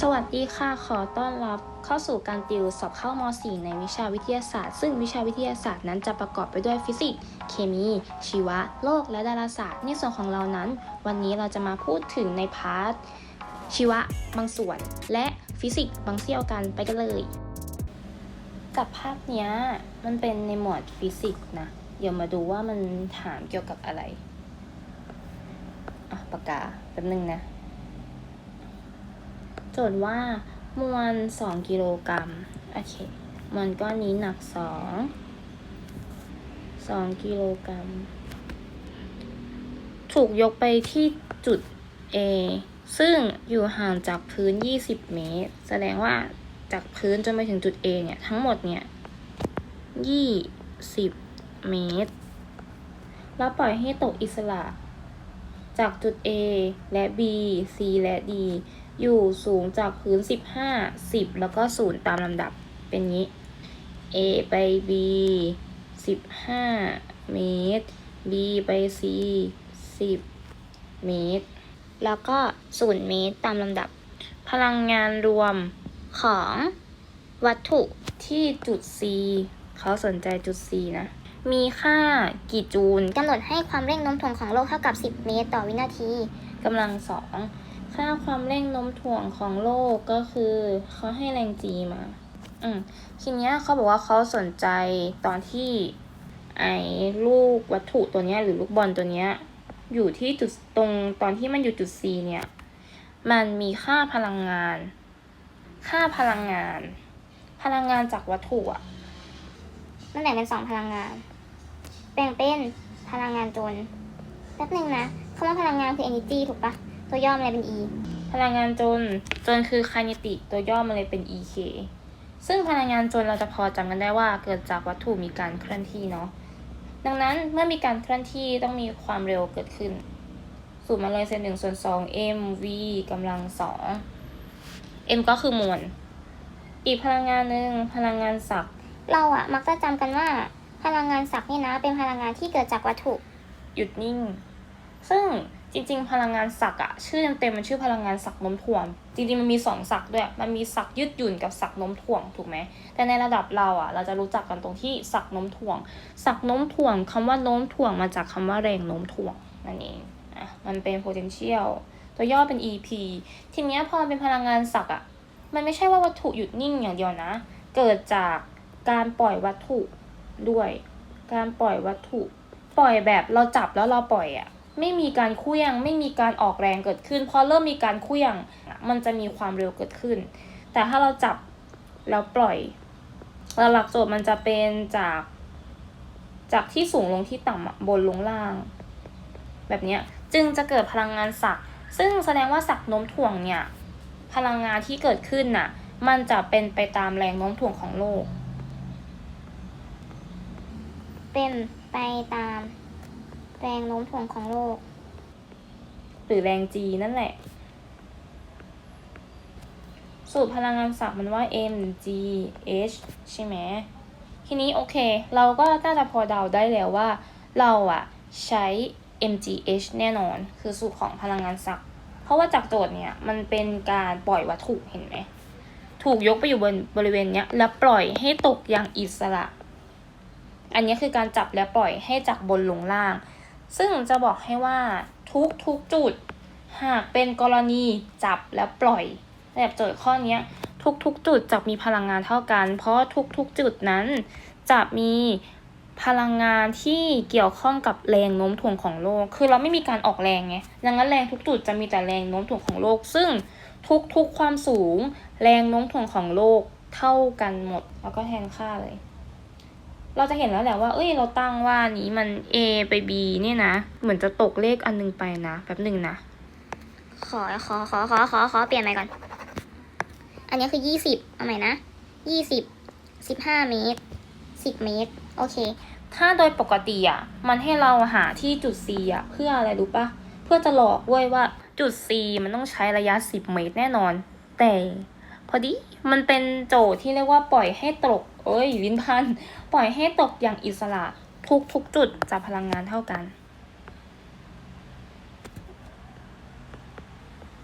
สวัสดีค่ะ ขอต้อนรับเข้าสู่การติวสอบเข้าม .4 ในวิชาวิทยาศาสตร์ ซึ่งวิชาวิทยาศาสตร์นั้นจะประกอบไปด้วยฟิสิกส์ เคมี ชีวะ โลก และดาราศาสตร์ ในส่วนของเรานั้น วันนี้เราจะมาพูดถึงในพาร์ทชีวะบางส่วน และฟิสิกส์บางเสี้ยวกันไปกันเลย กับภาพเนี้ยมันเป็นในหมวดฟิสิกส์นะ เดี๋ยวมาดูว่ามันถามเกี่ยวกับอะไรอะปากกาแป๊บนึงนะ จทย์ว่ามวล 2 กิโลกรัมโอเคมวลก้อนนี้หนัก 2 2 กิโลกรัม ถูกยกไปที่จุด A ซึ่งอยู่ห่างจากพื้น 20 เมตร แสดงว่าจากพื้นจนไปถึงจุด A เนี่ยทั้งหมดเนี่ย20 เมตร แล้วปล่อยให้ตกอิสระ จากจุด A และ B C และ D อยู่สูงจากพื้น 15 10 แล้วก็ 0 ตามลำดับเป็นงี้ A ไป B 15 เมตร B ไป C 10 เมตร แล้วก็ 0 เมตรตามลำดับ พลังงานรวมของวัตถุที่จุด C เขาสนใจจุด C นะ มีค่ากี่จูลกำหนดให้ความเร่งโน้มถ่วงของโลกเท่ากับ 10 เมตรต่อวินาทีกำลังสอง ค่าความเร่งโน้มถ่วงของโลกก็คือเขาให้แรง g มา อืมทีเนี้ยเขาบอกว่าเขาสนใจตอนที่ไอ้ลูกวัตถุตัวเนี้ยหรือลูกบอลตัวเนี้ยอยู่ที่จุดตรงตอนที่มันอยู่จุด C เนี่ย มันมีค่าพลังงาน ค่าพลังงาน พลังงานจากวัตถุอะมันแบ่งเป็น2พลังงานแบ่งเป็นพลังงานจนแป๊บหนึ่งนะคำว่าพลังงานคือ energy ถูกปะ ตัวย่อมอะไรเป็น E พลังงานจน จนคือ kinetic ตัวย่อมันเลยเป็น EK ซึ่งพลังงานจนเราจะพอจำกันได้ว่าเกิดจากวัตถุมีการเคลื่อนที่เนาะ ดังนั้นเมื่อมีการเคลื่อนที่ต้องมีความเร็วเกิดขึ้น สูตรมาเลยเซนหนึ่งส่วนสอง m v กำลังสอง m ก็คือมวล อีกพลังงานหนึ่งพลังงานศักย์เราอะมักจะจำกันว่า พลังงานศักดิ์นี่นะ เป็นพลังงานที่เกิดจากวัตถุ หยุดนิ่ง ซึ่ง จริง ๆ พลังงานศักย์อะชื่อเต็มๆมันชื่อพลังงานศักย์น้มถ่วง จริงๆมันมีสองศักย์ด้วย มันมีศักย์ยืดหยุ่นกับศักย์น้มถ่วงถูกไหม แต่ในระดับเราอะเราจะรู้จักกันตรงที่ศักย์น้มถ่วงศักย์น้มถ่วงคำว่าน้มถ่วงมาจากคำว่าแรงน้มถ่วงนั่นเองอะมันเป็น potential ตัวย่อเป็น EP ทีเนี้ยพอมันเป็นพลังงานศักย์อะมันไม่ใช่ว่าวัตถุหยุดนิ่งอย่างเดียวนะ เกิดจากการปล่อยวัตถุด้วย การปล่อยวัตถุ ปล่อยแบบเราจับแล้วเราปล่อยอะ ไม่มีการเคลื่องไม่มีการออกแรงเกิดขึ้นพอเริ่มมีการเคลื่องมันจะมีความเร็วเกิดขึ้น แต่ถ้าเราจับแล้วปล่อยหลักโจทย์มันจะเป็นจากจากที่สูงลงที่ต่ำบนลงล่าง แบบนี้จึงจะเกิดพลังงานศักย์ซึ่งแสดงว่าศักย์โน้มถ่วงเนี่ยพลังงานที่เกิดขึ้นน่ะมันจะเป็นไปตามแรงโน้มถ่วงของโลก เป็นไปตาม แรงโน้มถ่วงของโลก หรือแรง G นั่นแหละ สูตรพลังงานศักย์มันว่า m g h ใช่ไหม ทีนี้โอเค เราก็น่าจะพอเดาได้แล้วว่า เราอะใช้ mgh แน่นอน คือสูตรของพลังงานศักย์เพราะว่าจากโจทย์เนี่ย มันเป็นการปล่อยวัตถุเห็นไหม ถูกยกไปอยู่บนบริเวณเนี้ย แล้วปล่อยให้ตกอย่างอิสระ อันนี้คือการจับและปล่อยให้จากบนลงล่าง ซึ่งจะบอกให้ว่าทุกทุกจุด หากเป็นกรณีจับและปล่อยแบบโจทย์ข้อนี้ทุกทุกจุดจะมีพลังงานเท่ากัน เพราะทุกทุกจุดนั้นจะมีพลังงานที่เกี่ยวข้องกับแรงโน้มถ่วงของโลก คือเราไม่มีการออกแรงไง ดังนั้นแรงทุกจุดจะมีแต่แรงโน้มถ่วงของโลก ซึ่งทุกทุกความสูง แรงโน้มถ่วงของโลกเท่ากันหมด แล้วก็แทนค่าเลย เราจะเห็นแล้วแหละว่า เอ้ย เราตั้งว่านี้มัน A ไป B เนี่ยนะ เหมือนจะตกเลขอันนึงไปนะแป๊บหนึ่งนะ ขอ ขอ ขอ ขอ ขอ ขอ เปลี่ยนใหม่ก่อน อันนี้คือ20เอาใหม่นะ20 15เมตร10เมตร โอเค ถ้าโดยปกติอะ มันให้เราหาที่จุด C อะ เพื่ออะไรรู้ปะ เพื่อจะหลอกเว้ยว่าจุด C มันต้องใช้ระยะ10เมตรแน่นอน แต่ พอดีมันเป็นโจทย์ที่เรียกว่าปล่อยให้ตก เอ้ยวินพัน ปล่อยให้ตกอย่างอิสระทุกทุกจุดจะพลังงานเท่ากัน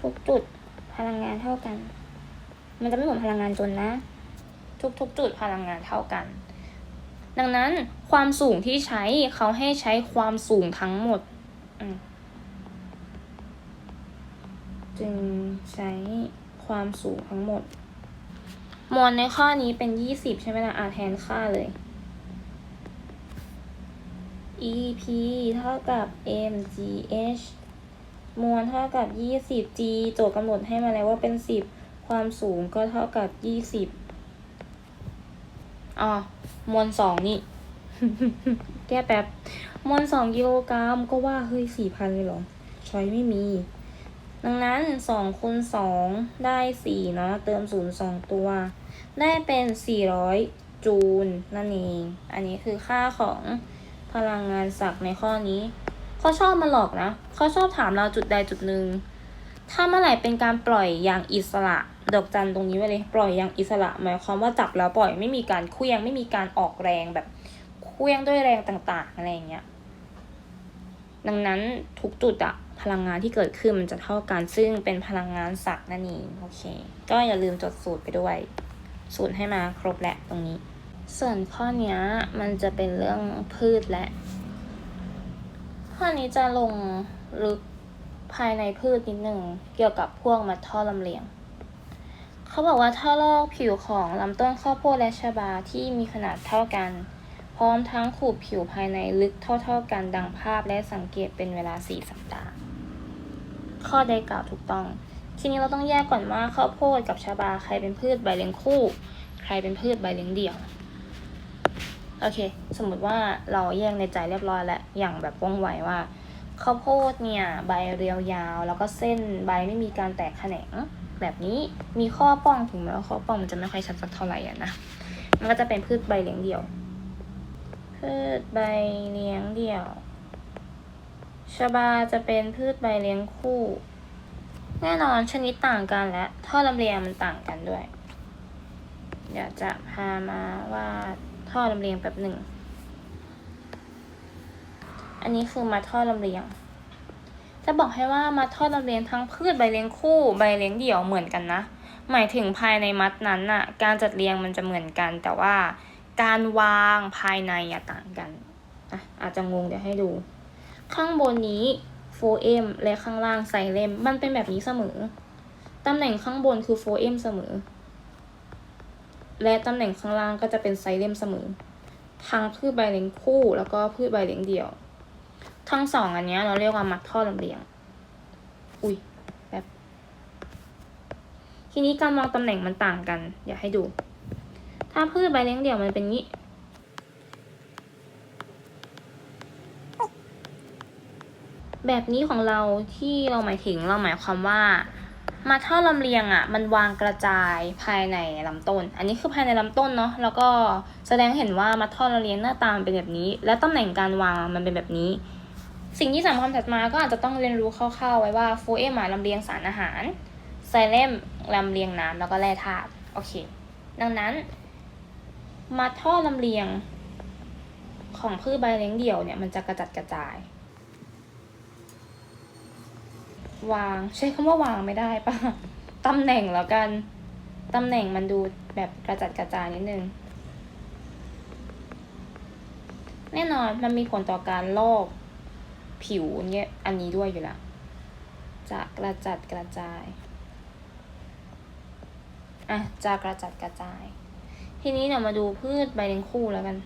ทุกจุดพลังงานเท่ากัน มันจะไม่เหมือนพลังงานจนนะ ทุกๆจุดพลังงานเท่ากัน ดังนั้นความสูงที่ใช้เขาให้ใช้ความสูงทั้งหมดจึงใช้ ความสูงทั้งหมด มวลในข้อนี้เป็นยี่สิบใช่ไหมล่ะอาแทนค่าเลย EP เท่ากับ mgh มวลเท่ากับยี่สิบ g โจทย์กำหนดให้มาแล้วว่าเป็นสิบความสูงก็เท่ากับยี่สิบอ๋อมวลสองนี่ แก้แป๊บ มวลสองกิโลกรัมก็ว่า เฮ้ยสี่พันเลยเหรอช้อยไม่มี ดังนั้นสองคูณสองได้สี่เนาะเติมศูนย์สองตัว ได้เป็นสี่ร้อยจูลนั่นเอง อันนี้คือค่าของพลังงานศักย์ในข้อนี้เขาชอบมาหลอกนะเขาชอบถามเราจุดใดจุดหนึ่งถ้าเมื่อไหร่เป็นการปล่อยอย่างอิสระ ดอกจันตรงนี้ไว้เลย ปล่อยอย่างอิสระ หมายความว่าจับแล้วปล่อยไม่มีการเคลื่องไม่มีการออกแรงแบบเคลื่องด้วยแรงต่างๆอะไรอย่างเงี้ยดังนั้นทุกจุดอะ พลังงานที่เกิดขึ้นมันจะเท่ากัน ซึ่งเป็นพลังงานศักย์นั่นเองโอเค ก็อย่าลืมจดสูตรไปด้วย สูตรให้มาครบแหละตรงนี้ ส่วนข้อนี้มันจะเป็นเรื่องพืชและ ข้อนี้จะลงลึกภายในพืชนิดหนึ่งเกี่ยวกับพวกมัดท่อลำเลียงเขาบอกว่าถ้าลอกผิวของลำต้นข้าวโพดและชบาที่มีขนาดเท่ากัน พร้อมทั้งขูดผิวภายในลึกเท่าๆกันดังภาพและสังเกตเป็นเวลา 4 สัปดาห์ ข้อใดกล่าวถูกต้อง ทีนี้เราต้องแยกก่อนว่าข้าวโพดกับชาบาใครเป็นพืชใบเลี้ยงคู่ ใครเป็นพืชใบเลี้ยงเดี่ยว โอเค สมมติว่าเราแยกในใจเรียบร้อยแล้ว อย่างแบบว่องไวว่าข้าวโพดเนี่ยใบเรียวยาว แล้วก็เส้นใบไม่มีการแตกแขนงแบบนี้มีข้อป้องถึงแม้ว่าข้อป้องมันจะไม่ค่อยชัดสักเท่าไหร่อะนะ มันก็จะเป็นพืชใบเลี้ยงเดี่ยว พืชใบเลี้ยงเดี่ยว ชบาจะเป็นพืชใบเลี้ยงคู่ แน่นอนชนิดต่างกันและท่อลำเลียงมันต่างกันด้วย เดี๋ยวจะพามาวาดท่อลำเลียงแบบหนึ่ง อันนี้คือมาท่อลำเลียง จะบอกให้ว่ามัดทอลำเลียงทั้งพืชใบเลี้ยงคู่ใบเลี้ยงเดี่ยวเหมือนกันนะ หมายถึงภายในมัดนั้นน่ะ การจัดเรียงมันจะเหมือนกัน แต่ว่าการวางภายในอะต่างกันอะอาจจะงงเดี๋ยวให้ดู ข้างบนนี้โฟมและข้างล่างไซเลมมันเป็นแบบนี้เสมอ ตำแหน่งข้างบนคือโฟเอมเสมอ และตำแหน่งข้างล่างก็จะเป็นไซเลมเสมอ ทั้งพืชใบเลี้ยงคู่แล้วก็พืชใบเลี้ยงเดี่ยว ทั้งสองอันเนี้ยเราเรียกว่ามัดท่อลำเลียง อุ้ยแบบทีนี้การวางตำแหน่งมันต่างกัน อยากให้ดู ถ้าพืชใบเลี้ยงเดี่ยวมันเป็นงี้ แบบนี้ของเราที่เราหมายถึงเราหมายความว่า มาท่อลำเลียงอะ มันวางกระจายภายในลำต้น อันนี้คือภายในลำต้นเนาะแล้วก็แสดงเห็นว่ามาท่อลำเลียงหน้าตามันเป็นแบบนี้ และตำแหน่งการวางมันเป็นแบบนี้ สิ่งที่สำคัญถัดมาก็อาจจะต้องเรียนรู้คร่าวๆไว้ว่าโฟเอหมายลำเลียงสารอาหารไซเลมลำเลียงน้ำแล้วก็แร่ธาตุโอเค ดังนั้น มาท่อลำเลียงของพืชใบเลี้ยงเดี่ยวเนี่ยมันจะกระจัดกระจาย วาง ใช้คำว่าวางไม่ได้ปะตำแหน่งแล้วกัน ตำแหน่งมันดูแบบกระจัดกระจายนิดนึง แน่นอนมันมีผลต่อการลอกผิวเนี่ยอันนี้ด้วยอยู่ล้วจะกระจัดกระจาย อะจะกระจัดกระจาย ทีนี้เดี๋ยวมาดูพืชใบเลี้ยงคู่แล้วกัน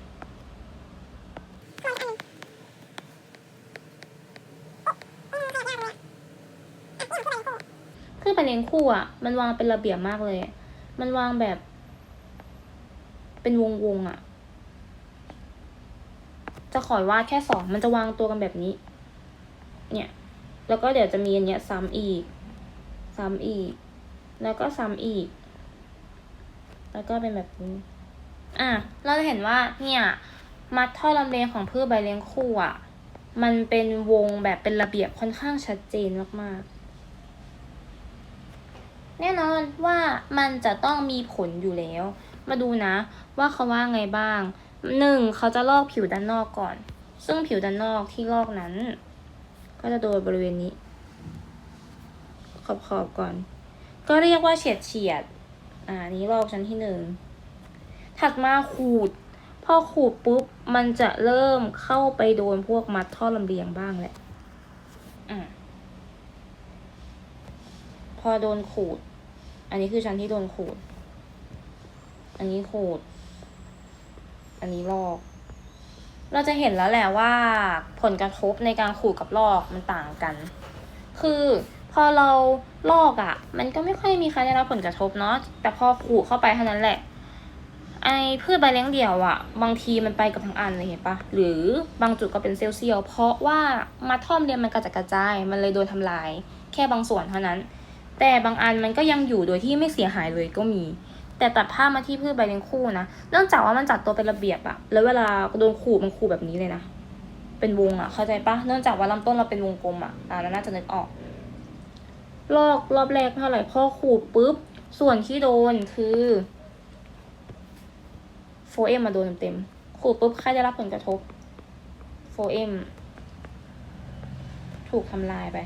พืชใบเลี้ย งคู่อะมันวางเป็นระเบียบมากเลย มันวางแบบ เป็นวงวงๆอะจะขอยวาดแค่สองมันจะวางตัวกันแบบนี้ เนี่ย แล้วก็เดี๋ยวจะมีอันเนี้ยซ้ำอีก ซ้ำอีก แล้วก็ซ้ำอีก แล้วก็เป็นแบบนี้ อะ เราจะเห็นว่า เนี่ย มัดท่อลำเลียงของพืชใบเลี้ยงคู่อะ มันเป็นวงแบบเป็นระเบียบค่อนข้างชัดเจนมากๆ แน่นอนว่ามันจะต้องมีผลอยู่แล้ว มาดูนะว่าเขาว่าไงบ้างหนึ่งเขาจะลอกผิวด้านนอกก่อน ซึ่งผิวด้านนอกที่ลอกนั้น ก็จะโดยบริเวณนี้ ขอบๆก่อน ก็เรียกว่าเฉียดเฉียดอ่านี้ลอกชั้นที่หนึ่งถัดมาขูด พอขูดปุ๊บ มันจะเริ่มเข้าไปโดนพวกมัดท่อลำเลียงบ้างแหละอ่าพอโดนขูด อันนี้คือชั้นที่โดนขูด อันนี้ขูด อันนี้ลอก เราจะเห็นแล้วแหละว่าผลกระทบในการขูดกับลอกมันต่างกัน คือพอเราลอกอะ่ะ มันก็ไม่ค่อยมีใครได้รับผลกระทบเนาะ แต่พอขูดเข้าไปเท่านั้นแหละ ไอ้พืชใบเลี้ยงเดี่ยวอะ่ะ บางทีมันไปกับทั้งอันเลยเห็นปะ หรือบางจุดก็เป็นเซลล์เซียวเพราะว่ามาท่อมเรียนมันกระจัดกระจาย มันเลยโดนทำลาย แค่บางส่วนเท่านั้น แต่บางอันมันก็ยังอยู่โดยที่ไม่เสียหายเลยก็มี แต่ตัดภามาที่พืชใบเลี้ยงคู่นะเนื่องจากว่ามันจัดตัวเป็นระเบียบอะแล้วเวลาโดนขูดมันขูดแบบนี้เลยนะเป็นวงอะเข้าใจปะเนื่องจากว่าลำต้นเราเป็นวงกลมอะอ่าน่าจะนึกออก ลอกรอบแรกเท่าไหร่พอขูดปุ๊บส่วนที่โดนคือโฟเอมมาโดนเต็มๆขูดปุ๊บใครได้รับผลกระทบโฟเอมถูกทำลายไป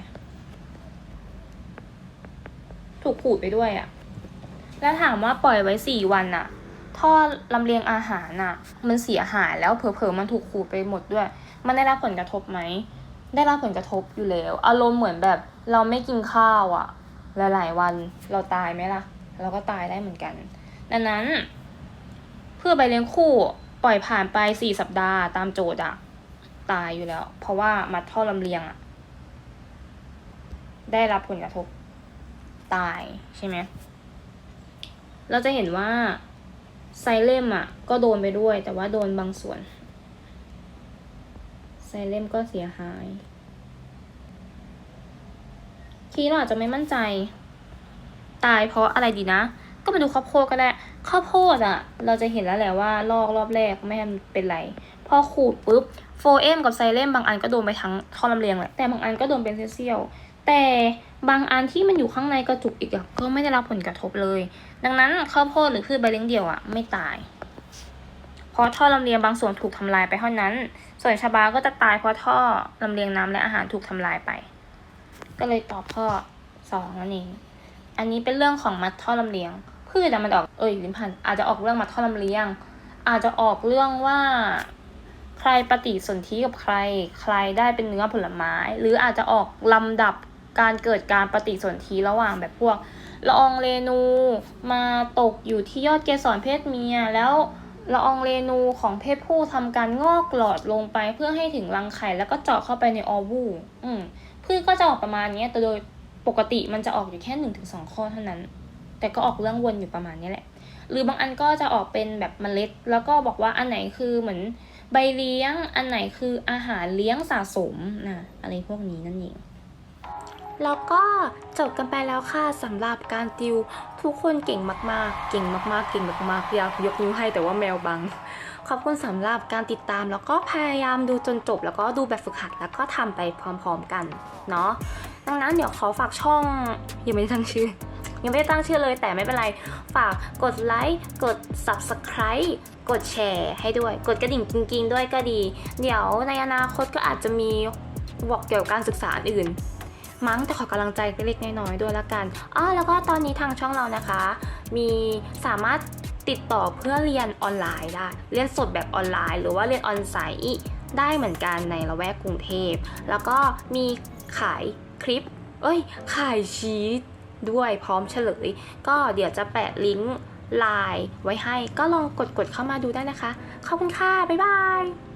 ถูกขูดไปด้วยอะแล้วถามว่าปล่อยไว้สี่วันอะท่อลำเลียงอาหารอะมันเสียหายแล้วเผลอๆมันถูกขูดไปหมดด้วย มันได้รับผลกระทบไหม ได้รับผลกระทบอยู่แล้ว อารมณ์เหมือนแบบเราไม่กินข้าวอะหลายๆวันเราตายไหมล่ะ เราก็ตายได้เหมือนกัน ดังนั้น เพื่อใบเลี้ยงคู่ปล่อยผ่านไปสี่สัปดาห์ตามโจทย์อะตายอยู่แล้ว เพราะว่ามัดท่อลำเลียงอะได้รับผลกระทบ ตายใช่ไหมเราจะเห็นว่าไซเลมอะ ก็โดนไปด้วย แต่ว่าโดนบางส่วน ไซเลมก็เสียหายทีเราอาจจะไม่มั่นใจ ตายเพราะอะไรดีนะ ก็มาดูข้าวโพดก็ได้ ข้าวโพดอะ เราจะเห็นแล้วแหละว่าลอกรอบแรกไม่เป็นไร พอขูดปุ๊บโฟเอมกับไซเลมบางอันก็โดนไปทั้งท่อลำเลียงแหละแต่บางอันก็โดนเป็นเสี้ยวๆ แต่บางอันที่มันอยู่ข้างในกระจุกอีกอะก็ไม่ได้รับผลกระทบเลย ดังนั้นข้าวโพดหรือพืชใบเลี้ยงเดี่ยวอะไม่ตาย เพราะท่อลำเลียงบางส่วนถูกทำลายไปเท่านั้น ส่วนชบาก็จะตายเพราะท่อลำเลียงน้ำและอาหารถูกทำลายไป ก็เลยตอบข้อสองนั่นเอง อันนี้เป็นเรื่องของมัดท่อลำเลียง พืชอะมันออกเอ้ยลิ้นพันอาจจะออกเรื่องมัดท่อลำเลียง อาจจะออกเรื่องว่าใครปฏิสนธิกับใคร ใครได้เป็นเนื้อผลไม้ หรืออาจจะออกลำดับ การเกิดการปฏิสนธิระหว่างแบบพวกละอองเรนูมาตกอยู่ที่ยอดเกสรเพศเมีย แล้วละอองเรนูของเพศผู้ทำการงอกหลอดลงไปเพื่อให้ถึงรังไข่แล้วก็เจาะเข้าไปในออวูอืมพืชก็จะออกประมาณนี้แต่โดยปกติมันจะออกอยู่แค่หนึ่งถึงสองข้อเท่านั้น แต่ก็ออกเรื่องวนอยู่ประมาณนี้แหละ หรือบางอันก็จะออกเป็นแบบเมล็ด แล้วก็บอกว่าอันไหนคือเหมือนใบเลี้ยง อันไหนคืออาหารเลี้ยงสะสมนะอะไรพวกนี้นั่นเอง แล้วก็จบกันไปแล้วค่ะสำหรับการติว ทุกคนเก่งมากๆ เก่งมากๆ เก่งมากๆอยากยกนิ้วให้แต่ว่าแมวบัง ขอบคุณสำหรับการติดตามแล้วก็พยายามดูจนจบ แล้วก็ดูแบบฝึกหัดแล้วก็ทำไปพร้อมๆกันเนาะดังนั้นเดี๋ยวขอฝากช่องยังไม่ได้ตั้งชื่อ ยังไม่ได้ตั้งชื่อเลยแต่ไม่เป็นไร ฝากกดไลค์กด subscribe กดแชร์ให้ด้วย กดกระดิ่งกิ้งๆ ด้วยก็ดี เดี๋ยวในอนาคตก็อาจจะมีบอกเกี่ยวกับการศึกษาอื่น มั้งแต่ขอกำลังใจเล็กๆน้อยๆด้วยละกันอ๋อแล้วก็ตอนนี้ทางช่องเรานะคะ มีสามารถติดต่อเพื่อเรียนออนไลน์ได้ เรียนสดแบบออนไลน์ หรือว่าเรียนออนไซต์ได้เหมือนกันในละแวกกรุงเทพ แล้วก็มีขายคลิป เอ้ย ขายชีตด้วยพร้อมเฉลย ก็เดี๋ยวจะแปะลิงก์ไลน์ไว้ให้ ก็ลองกดๆเข้ามาดูได้นะคะ ขอบคุณค่ะ บ๊ายบาย